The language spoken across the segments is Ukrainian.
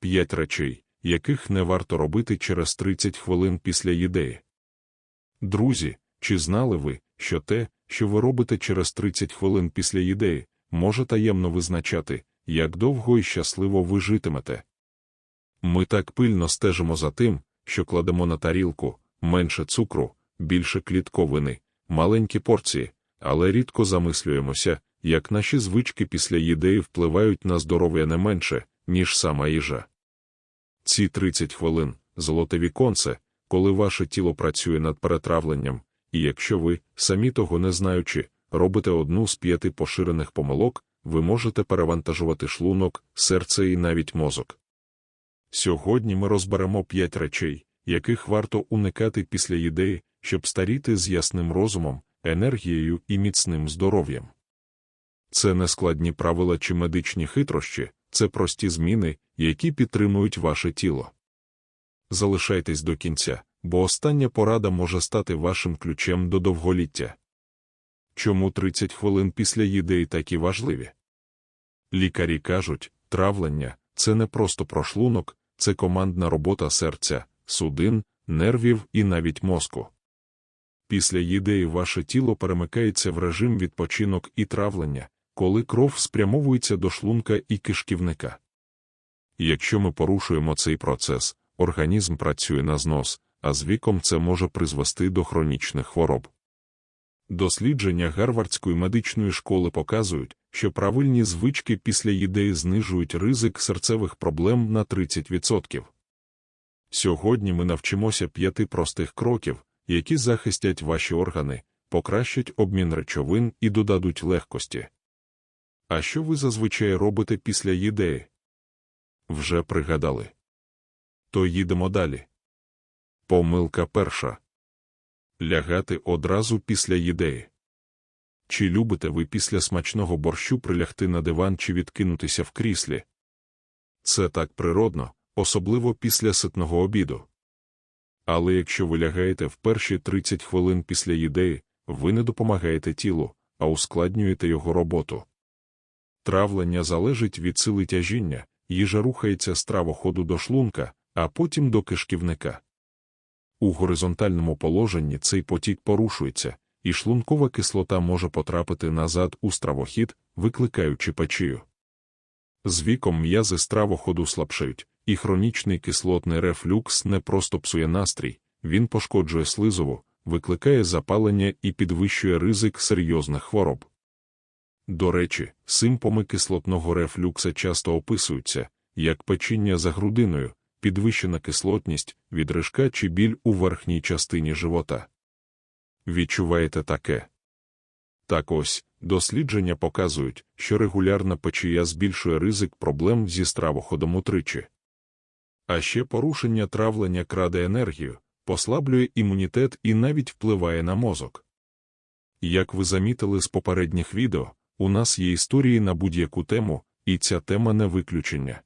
5 речей, яких не варто робити через 30 хвилин після їдеї. Друзі, чи знали ви, що те, що ви робите через 30 хвилин після їдеї, може таємно визначати, як довго і щасливо ви житимете? Ми так пильно стежимо за тим, що кладемо на тарілку менше цукру, більше клітковини, маленькі порції, але рідко замислюємося, як наші звички після їдеї впливають на здоров'я не менше, ніж сама їжа. Ці 30 хвилин золоте віконце, коли ваше тіло працює над перетравленням, і якщо ви, самі того не знаючи, робите одну з п'яти поширених помилок, ви можете перевантажувати шлунок, серце і навіть мозок. Сьогодні ми розберемо п'ять речей, яких варто уникати після їдеї, щоб старіти з ясним розумом, енергією і міцним здоров'ям. Це не складні правила чи медичні хитрощі, це прості зміни, які підтримують ваше тіло. Залишайтесь до кінця, бо остання порада може стати вашим ключем до довголіття. Чому 30 хвилин після їдеї такі важливі? Лікарі кажуть, травлення це не просто прошлунок, це командна робота серця, судин, нервів і навіть мозку. Після їдеї ваше тіло перемикається в режим відпочинок і травлення, коли кров спрямовується до шлунка і кишківника. Якщо ми порушуємо цей процес, організм працює на знос, а з віком це може призвести до хронічних хвороб. Дослідження Гарвардської медичної школи показують, що правильні звички після їдеї знижують ризик серцевих проблем на 30%. Сьогодні ми навчимося п'яти простих кроків, які захистять ваші органи, покращать обмін речовин і додадуть легкості. А що ви зазвичай робите після їдеї? Вже пригадали. То їдемо далі. Помилка перша. Лягати одразу після їдеї. Чи любите ви після смачного борщу прилягти на диван чи відкинутися в кріслі? Це так природно, особливо після ситного обіду. Але якщо ви лягаєте в перші 30 хвилин після їдеї, ви не допомагаєте тілу, а ускладнюєте його роботу. Травлення залежить від сили тяжіння, їжа рухається з травоходу до шлунка, а потім до кишківника. У горизонтальному положенні цей потік порушується, і шлункова кислота може потрапити назад у стравохід, викликаючи печію. З віком м'язи стравоходу слабшають, і хронічний кислотний рефлюкс не просто псує настрій, він пошкоджує слизову, викликає запалення і підвищує ризик серйозних хвороб. До речі, симптоми кислотного рефлюкса часто описуються як печіння за грудиною, підвищена кислотність, відрижка чи біль у верхній частині живота. Відчуваєте таке? Так ось, дослідження показують, що регулярна печія збільшує ризик проблем зі стравоходом утричі. А ще порушення травлення краде енергію, послаблює імунітет і навіть впливає на мозок. Як ви замітили з попередніх відео, у нас є історії на будь-яку тему, і ця тема не виключення.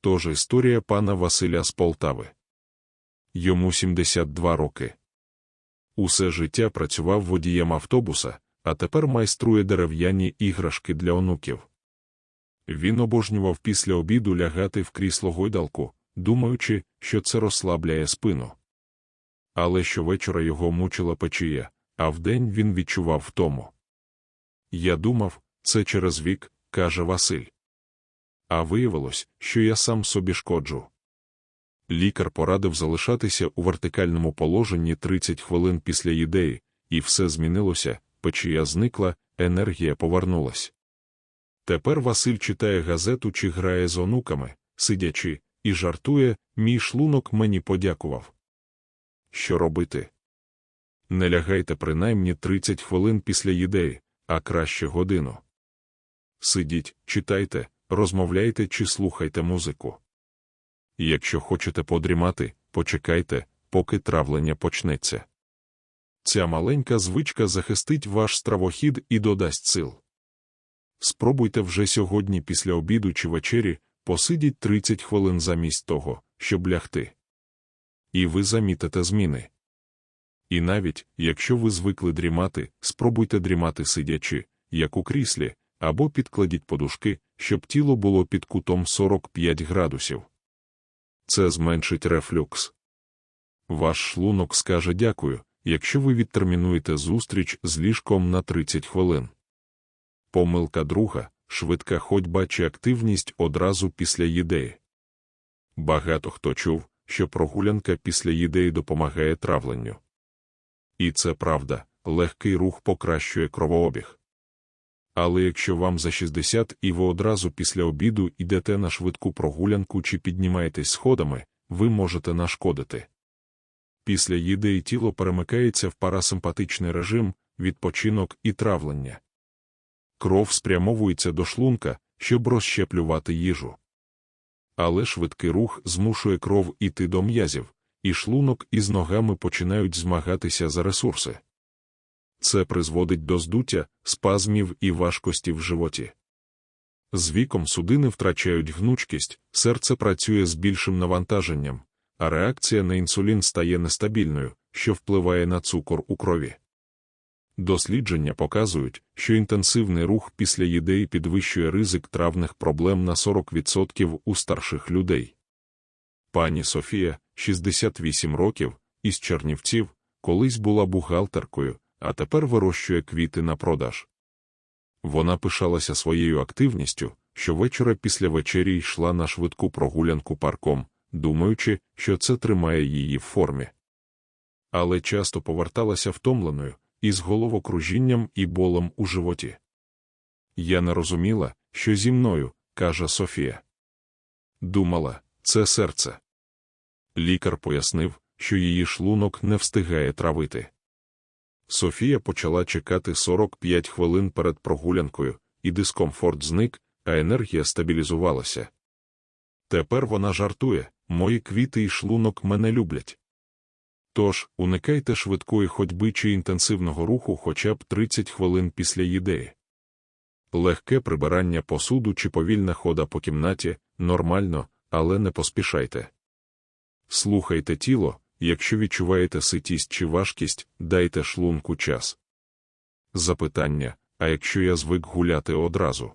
Тож історія пана Василя з Полтави. Йому 72 роки. Усе життя працював водієм автобуса, а тепер майструє дерев'яні іграшки для онуків. Він обожнював після обіду лягати в крісло гойдалку, думаючи, що це розслабляє спину. Але щовечора його мучила печія, а вдень він відчував втому. Я думав, це через вік, каже Василь. А виявилось, що я сам собі шкоджу. Лікар порадив залишатися у вертикальному положенні 30 хвилин після ідеї, і все змінилося, печія зникла, енергія повернулась. Тепер Василь читає газету чи грає з онуками, сидячи, і жартує, мій шлунок мені подякував. Що робити? Не лягайте принаймні 30 хвилин після ідеї, а краще годину. Сидіть, читайте, розмовляйте чи слухайте музику. Якщо хочете подрімати, почекайте, поки травлення почнеться. Ця маленька звичка захистить ваш стравохід і додасть сил. Спробуйте вже сьогодні після обіду чи вечері посидіть 30 хвилин замість того, щоб лягти. І ви замітите зміни. І навіть, якщо ви звикли дрімати, спробуйте дрімати сидячи, як у кріслі, або підкладіть подушки, щоб тіло було під кутом 45 градусів. Це зменшить рефлюкс. Ваш шлунок скаже дякую, якщо ви відтермінуєте зустріч з ліжком на 30 хвилин. Помилка друга швидка ходьба чи активність одразу після їдеї. Багато хто чув, що прогулянка після їдеї допомагає травленню. І це правда, легкий рух покращує кровообіг. Але якщо вам за 60 і ви одразу після обіду йдете на швидку прогулянку чи піднімаєтесь сходами, ви можете нашкодити. Після їди тіло перемикається в парасимпатичний режим, відпочинок і травлення. Кров спрямовується до шлунка, щоб розщеплювати їжу. Але швидкий рух змушує кров іти до м'язів, і шлунок із ногами починають змагатися за ресурси. Це призводить до здуття, спазмів і важкості в животі. З віком судини втрачають гнучкість, серце працює з більшим навантаженням, а реакція на інсулін стає нестабільною, що впливає на цукор у крові. Дослідження показують, що інтенсивний рух після їдеї підвищує ризик травних проблем на 40% у старших людей. Пані Софія, 68 років, із Чернівців, колись була бухгалтеркою, а тепер вирощує квіти на продаж. Вона пишалася своєю активністю, що вечора після вечері йшла на швидку прогулянку парком, думаючи, що це тримає її в формі. Але часто поверталася втомленою, із головокружінням і болем у животі. Я не розуміла, що зі мною, каже Софія. Думала, це серце. Лікар пояснив, що її шлунок не встигає травити. Софія почала чекати 45 хвилин перед прогулянкою, і дискомфорт зник, а енергія стабілізувалася. Тепер вона жартує мої квіти і шлунок мене люблять. Тож, уникайте швидкої ходьби чи інтенсивного руху хоча б 30 хвилин після їдеї. Легке прибирання посуду чи повільна хода по кімнаті нормально, але не поспішайте. Слухайте тіло, якщо відчуваєте ситість чи важкість, дайте шлунку час. Запитання а якщо я звик гуляти одразу?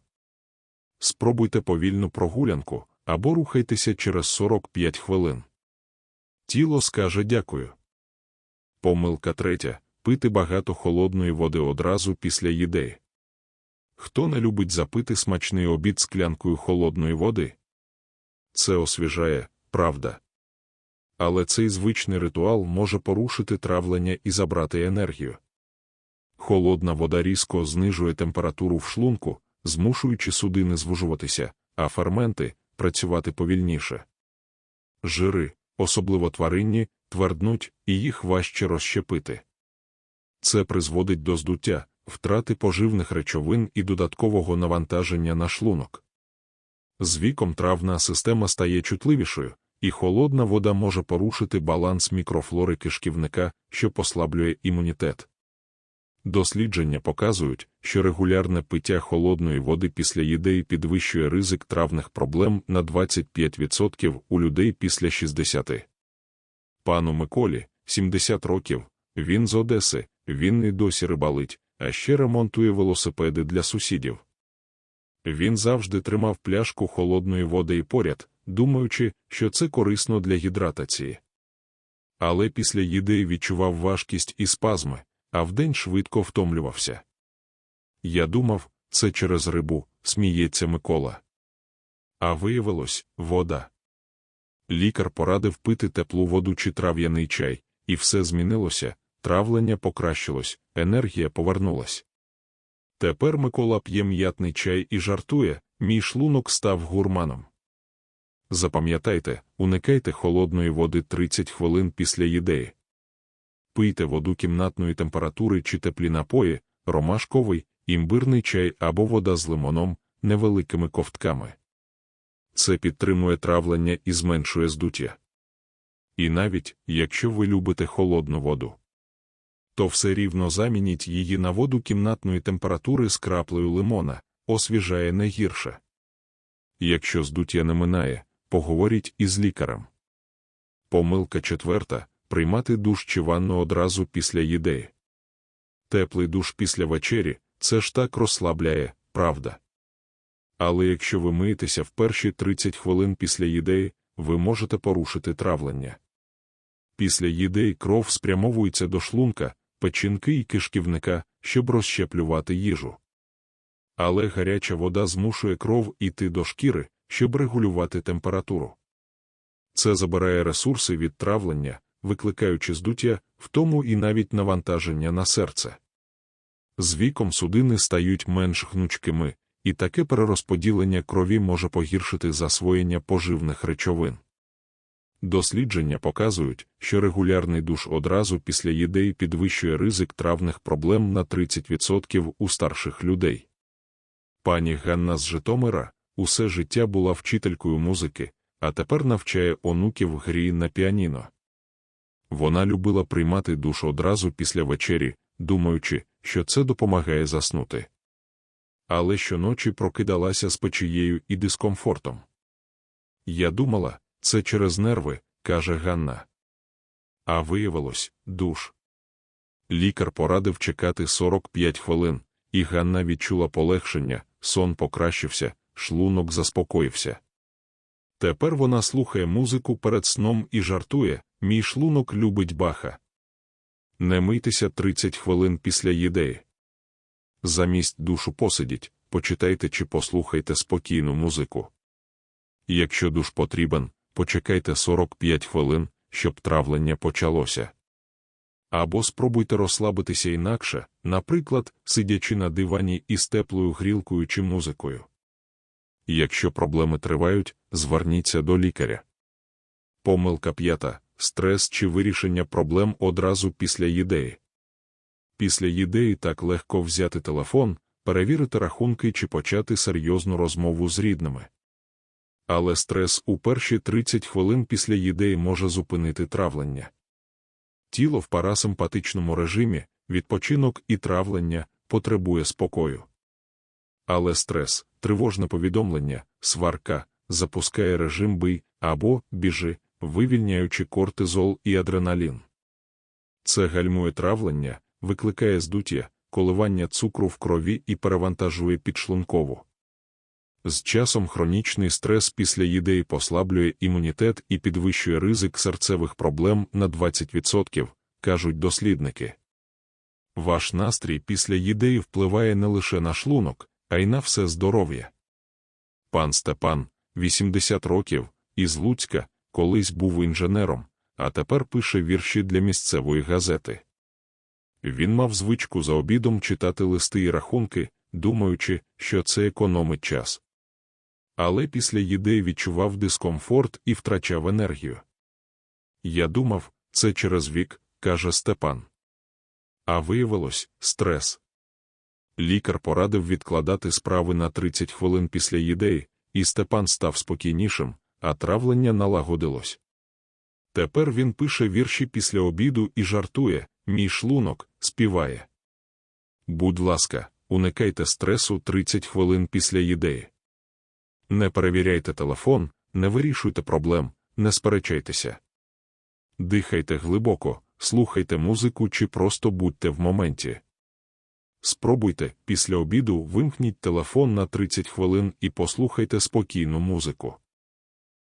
Спробуйте повільну прогулянку або рухайтеся через 45 хвилин. Тіло скаже дякую. Помилка третя пити багато холодної води одразу після їдеї. Хто не любить запити смачний обід склянкою холодної води? Це освіжає, правда. Але цей звичний ритуал може порушити травлення і забрати енергію. Холодна вода різко знижує температуру в шлунку, змушуючи судини звужуватися, а ферменти працювати повільніше. Жири, особливо тваринні, тверднуть і їх важче розщепити. Це призводить до здуття, втрати поживних речовин і додаткового навантаження на шлунок. З віком травна система стає чутливішою, і холодна вода може порушити баланс мікрофлори кишківника, що послаблює імунітет. Дослідження показують, що регулярне пиття холодної води після їдеї підвищує ризик травних проблем на 25% у людей після 60. Пану Миколі, 70 років, він з Одеси, він і досі рибалить, а ще ремонтує велосипеди для сусідів. Він завжди тримав пляшку холодної води і поряд, думаючи, що це корисно для гідратації. Але після їди відчував важкість і спазми, а вдень швидко втомлювався. Я думав, це через рибу, сміється Микола. А виявилось вода. Лікар порадив пити теплу воду чи трав'яний чай, і все змінилося, травлення покращилось, енергія повернулась. Тепер Микола п'є м'ятний чай і жартує, мій шлунок став гурманом. Запам'ятайте, уникайте холодної води 30 хвилин після їдеї. Пийте воду кімнатної температури чи теплі напої, ромашковий, імбирний чай або вода з лимоном, невеликими ковтками. Це підтримує травлення і зменшує здуття. І навіть, якщо ви любите холодну воду, то все рівно замініть її на воду кімнатної температури з краплею лимона, освіжає не гірше. Якщо здуття не минає, поговоріть із лікарем. Помилка четверта приймати душ чи ванну одразу після їдеї. Теплий душ після вечері це ж так розслабляє, правда. Але якщо ви миєтеся в перші 30 хвилин після їди, ви можете порушити травлення. Після їди кров спрямовується до шлунка, печінки і кишківника, щоб розщеплювати їжу. Але гаряча вода змушує кров іти до шкіри, щоб регулювати температуру. Це забирає ресурси від травлення, викликаючи здуття, втому і навіть навантаження на серце. З віком судини стають менш гнучкими, і таке перерозподілення крові може погіршити засвоєння поживних речовин. Дослідження показують, що регулярний душ одразу після їдей підвищує ризик травних проблем на 30% у старших людей. Пані Ганна з Житомира усе життя була вчителькою музики, а тепер навчає онуків грі на піаніно. Вона любила приймати душ одразу після вечері, думаючи, що це допомагає заснути. Але щоночі прокидалася з печією і дискомфортом. Я думала, це через нерви, каже Ганна. А виявилось душ. Лікар порадив чекати 45 хвилин, і Ганна відчула полегшення, сон покращився, шлунок заспокоївся. Тепер вона слухає музику перед сном і жартує, мій шлунок любить баха. Не мийтеся 30 хвилин після їдеї. Замість душу посидіть, почитайте чи послухайте спокійну музику. Якщо душ потрібен, почекайте 45 хвилин, щоб травлення почалося. Або спробуйте розслабитися інакше, наприклад, сидячи на дивані із теплою грілкою чи музикою. Якщо проблеми тривають, зверніться до лікаря. Помилка п'ята стрес чи вирішення проблем одразу після їдеї. Після їдеї так легко взяти телефон, перевірити рахунки чи почати серйозну розмову з рідними. Але стрес у перші 30 хвилин після їдеї може зупинити травлення. Тіло в парасимпатичному режимі, відпочинок і травлення потребує спокою. Але стрес, тривожне повідомлення, сварка запускає режим бий або біжи, вивільняючи кортизол і адреналін. Це гальмує травлення, викликає здуття, коливання цукру в крові і перевантажує підшлункову. З часом хронічний стрес після їдеї послаблює імунітет і підвищує ризик серцевих проблем на 20%, кажуть дослідники. Ваш настрій після їдеї впливає не лише на шлунок, а й на все здоров'я. Пан Степан, 80 років, із Луцька, колись був інженером, а тепер пише вірші для місцевої газети. Він мав звичку за обідом читати листи і рахунки, думаючи, що це економить час. Але після їди відчував дискомфорт і втрачав енергію. Я думав, це через вік, каже Степан. А виявилось стрес. Лікар порадив відкладати справи на 30 хвилин після їдеї, і Степан став спокійнішим, а травлення налагодилось. Тепер він пише вірші після обіду і жартує, мій шлунок співає. Будь ласка, уникайте стресу 30 хвилин після їдеї. Не перевіряйте телефон, не вирішуйте проблем, не сперечайтеся. Дихайте глибоко, слухайте музику чи просто будьте в моменті. Спробуйте після обіду вимкніть телефон на 30 хвилин і послухайте спокійну музику.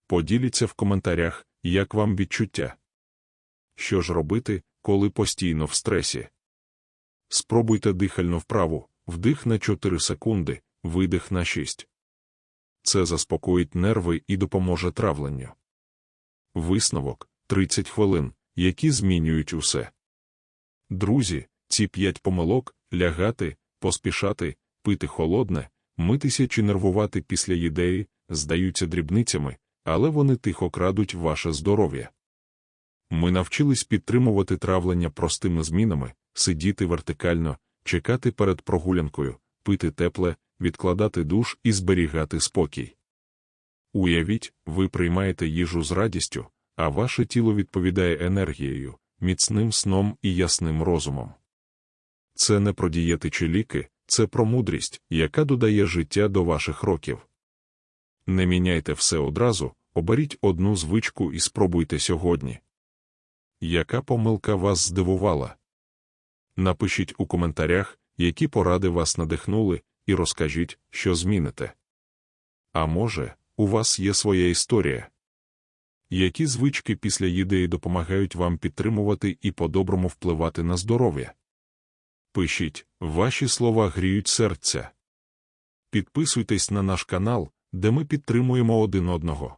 Поділіться в коментарях, як вам відчуття. Що ж робити, коли постійно в стресі? Спробуйте дихальну вправу, вдих на 4 секунди, видих на 6. Це заспокоїть нерви і допоможе травленню. Висновок 30 хвилин, які змінюють усе. Друзі, ці п'ять помилок лягати, поспішати, пити холодне, митися чи нервувати після їдеї, здаються дрібницями, але вони тихо крадуть ваше здоров'я. Ми навчились підтримувати травлення простими змінами, сидіти вертикально, чекати перед прогулянкою, пити тепле, відкладати душ і зберігати спокій. Уявіть, ви приймаєте їжу з радістю, а ваше тіло відповідає енергією, міцним сном і ясним розумом. Це не про дієти чи ліки, це про мудрість, яка додає життя до ваших років. Не міняйте все одразу, оберіть одну звичку і спробуйте сьогодні. Яка помилка вас здивувала? Напишіть у коментарях, які поради вас надихнули, і розкажіть, що зміните. А може, у вас є своя історія? Які звички після їди допомагають вам підтримувати і по-доброму впливати на здоров'я? Пишіть, ваші слова гріють серця. Підписуйтесь на наш канал, де ми підтримуємо один одного.